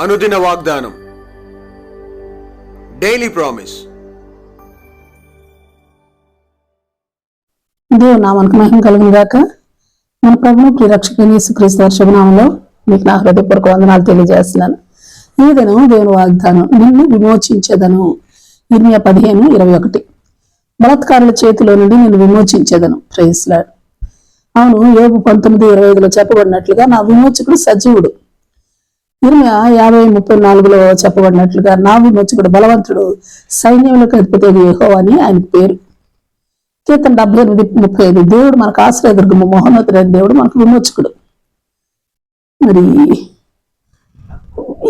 అనుదిన వాగ్దానం. Daily promise దేవుడు నామానికి మహిమ కలుగును గాక మన ప్రభువు ప్రియరక్షకుని యేసుక్రీస్తు శుభనామంలో మీకు నా హృదయపూర్వక వందనాలు తెలియజేస్తున్నాను. ఈ దినం దేవుని వాగ్దానం నిన్ను విమోచించేదను. ఇరవై పదిహేను ఇరవై ఒకటి. బలత్కారుల చేతిలో నుండి నేను విమోచించేదను. ప్రైస్లాడ్ అవును యోగు పంతొమ్మిది ఇరవై ఐదులో చెప్పబడినట్లుగా నా విమోచకుడు సజీవుడు. ఇర్మియా యాభై ముప్పై నాలుగులో చెప్పబడినట్లుగా నా విమోచకుడు బలవంతుడు సైన్యములకు అధిపతి యహో అని ఆయన పేరు. కీర్తన డెబ్బై ఎనిమిది ముప్పై ఐదు. దేవుడు మనకు ఆశ్రయదుర్గము మహోన్నతుడైన దేవుడు మనకు విమోచకుడు. మరి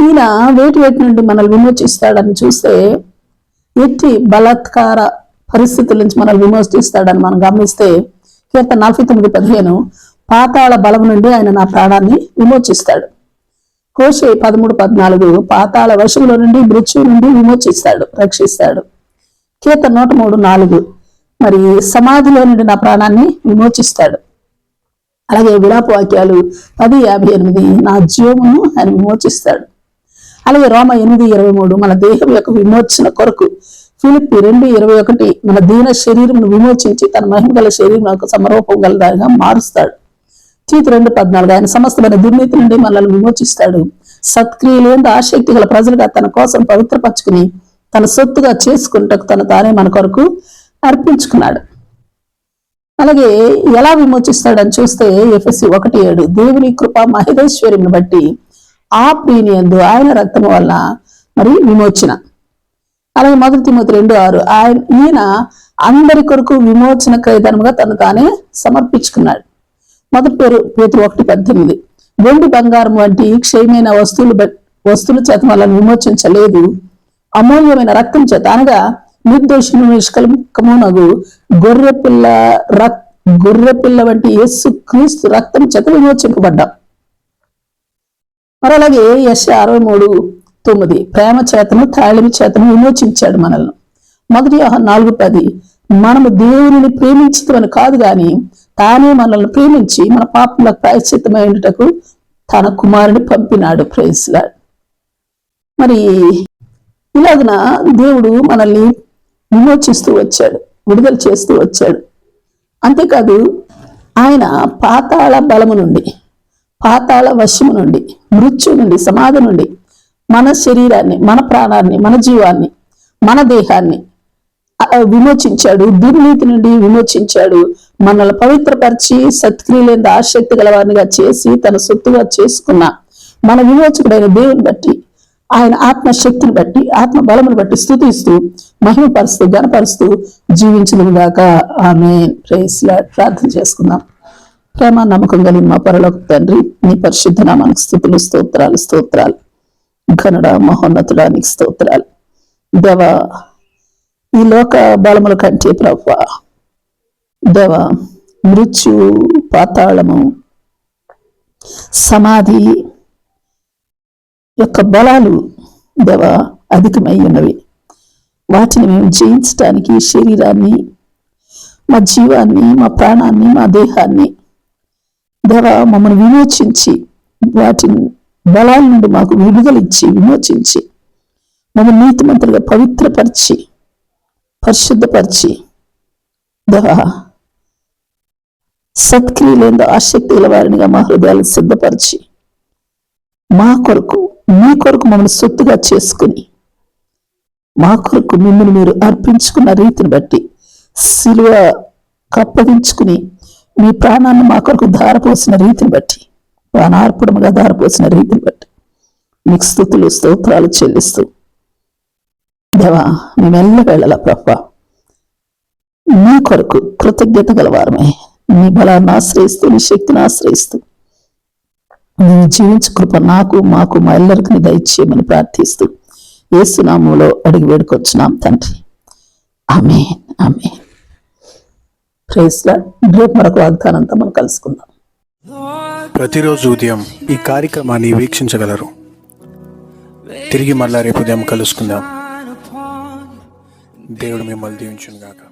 ఈయన వేటి వేటి నుండి మనల్ని విమోచిస్తాడని చూస్తే ఎట్టి బలాత్కార పరిస్థితుల నుంచి మనల్ని విమోచిస్తాడని మనం గమనిస్తే కీర్తన నలభై తొమ్మిది పదిహేను పాతాళ బలం నుండి ఆయన నా ప్రాణాన్ని విమోచిస్తాడు. కోశే పదమూడు పద్నాలుగు పాతాళ వశువుల నుండి మృత్యు నుండి విమోచిస్తాడు రక్షిస్తాడు. కేత నూట మూడు నాలుగు. మరి సమాధిలో నుండి నా ప్రాణాన్ని విమోచిస్తాడు. అలాగే విలాప వాక్యాలు పది యాభై ఎనిమిది నా జీవమును ఆయన విమోచిస్తాడు. అలాగే రోమ ఎనిమిది ఇరవై మూడు మన దేహం యొక్క విమోచన కొరకు ఫిలిప్పి రెండు ఇరవై ఒకటి మన దీన శరీరమును విమోచించి తన మహిమ గల శరీరం యొక్క సమరూపం గల దానిగా మారుస్తాడు. తీతు రెండు పద్నాలుగు. ఆయన సమస్తమైన దుర్నీతి నుండి మనల్ని విమోచిస్తాడు. సత్క్రియలేందు ఆసక్తి గల ప్రజలుగా తన కోసం పవిత్రపరచుకుని తన సొత్తుగా చేసుకుంటకు తన తానే మన కొరకు అర్పించుకున్నాడు. అలాగే ఎలా విమోచిస్తాడని చూస్తే ఎఫ్ఎస్సి ఒకటి ఏడు. దేవుని కృప మహేశ్వర్యం బట్టి ఆ ప్రీనియందు ఆయన రక్తం వల్ల మరి విమోచన. అలాగే మొదటి తిమ్మతి రెండు ఆరు. ఆయన ఈయన అందరి కొరకు విమోచన కైదనముగా తను తానే సమర్పించుకున్నాడు. మొదటి పేరు పేతురు ఒకటి పద్దెనిమిది. వెండి బంగారం వంటి క్షయమైన వస్తువులు వస్తువుల చేత వాళ్ళని విమోచించలేదు. అమూల్యమైన రక్తం చేత అనగా నిర్దోషులు నిష్కల్మకమునగు గొర్రె పిల్ల రక్ గొర్రె పిల్ల వంటి యేసు క్రీస్తు రక్తం చేత విమోచింపబడ్డాం. మరి అలాగే యశ అరవై మూడు తొమ్మిది. ప్రేమ చేతను తాళిమి చేతను విమోచించాడు మనల్ని. మొదటి నాలుగు పది. మనము దేవుని ప్రేమించమని కాదు కానీ తానే మనల్ని ప్రేమించి మన పాపములకు ప్రాయశ్చిత్తమైనటకు తన కుమారుని పంపినాడు ప్రేస్లాడ్ మరి ఇలాగున దేవుడు మనల్ని విమోచిస్తూ వచ్చాడు విడుదల చేస్తూ వచ్చాడు. అంతేకాదు ఆయన పాతాళ బలము నుండి పాతాళ వశము నుండి మృత్యు నుండి సమాధి నుండి మన శరీరాన్ని మన ప్రాణాన్ని మన జీవాన్ని మన దేహాన్ని విమోచించాడు. దుర్నీతి నుండి విమోచించాడు. మనల్ని పవిత్రపరిచి సత్క్రియలేని ఆసక్తి గలవారినిగా చేసి తన సొత్తుగా చేసుకున్న మన విమోచకుడైన దేవుని బట్టి ఆయన ఆత్మశక్తిని బట్టి ఆత్మ బలమును బట్టి స్థుతిస్తూ మహిమపరుస్తూ గనపరుస్తూ జీవించడం గాక. ఆమె ప్రార్థన చేసుకుందాం. ప్రేమ నమ్మకం కలిగిన మా పరలోక తండ్రి నీ పరిశుద్ధ నామానికి స్థుతులు స్తోత్రాలు స్తోత్రాలు. ఘనుడ మహోన్నతుడానికి స్తోత్రాలు. దేవ ఈ లోక బలముల కంటే ప్రభావ దేవ మృత్యు పాతాళము సమాధి యొక్క బలాలు దేవ అధికమై ఉన్నవి. వాటిని మేము జయించడానికి శరీరాన్ని మా జీవాన్ని మా ప్రాణాన్ని మా దేహాన్ని దేవ మమ్మల్ని విమోచించి వాటిని బలాల నుండి మాకు విడుదలిచ్చి విమోచించి మమ్మల్ని నీతిమంతులుగా పవిత్రపరిచి పరిశుద్ధపరిచి దేవా సత్క్రియలేందో ఆసక్తి గల వారినిగా మా హృదయాలు సిద్ధపరిచి మా కొరకు మీ కొరకు మమ్మల్ని సొత్తుగా చేసుకుని మా కొరకు మిమ్మల్ని మీరు అర్పించుకున్న రీతిని బట్టి సిలువ కప్పగించుకుని మీ ప్రాణాన్ని మా కొరకు ధారపోసిన రీతిని బట్టి ప్రాణార్పణముగా ధారపోసిన రీతిని బట్టి మీకు స్థుతులు స్తోత్రాలు చెల్లిస్తూ దేవా మేమెల్ల వెళ్ళాల ప్రభా మీ కొరకు కృతజ్ఞత గలవారమే. నీ బలాన్ని ఆశ్రయిస్తూ నీ శక్తిని ఆశ్రయిస్తూ. నేను జీవించు కృప నాకు మాకు మా ఎల్లరికి దయచేయమని ప్రార్థిస్తూ ఏసునామంలో అడిగి వేడుకొచ్చున్నాం తండ్రి. ఆమె ఆమె ప్రేస్లా రేపు మరొక వాగ్దానంతో మనం కలుసుకుందాం. ప్రతిరోజు ఉదయం ఈ కార్యక్రమాన్ని వీక్షించగలరు. తిరిగి మళ్ళా రేపు ఉదయం కలుసుకుందాం. దేవుడు మిమ్మల్ని దీవించుగాక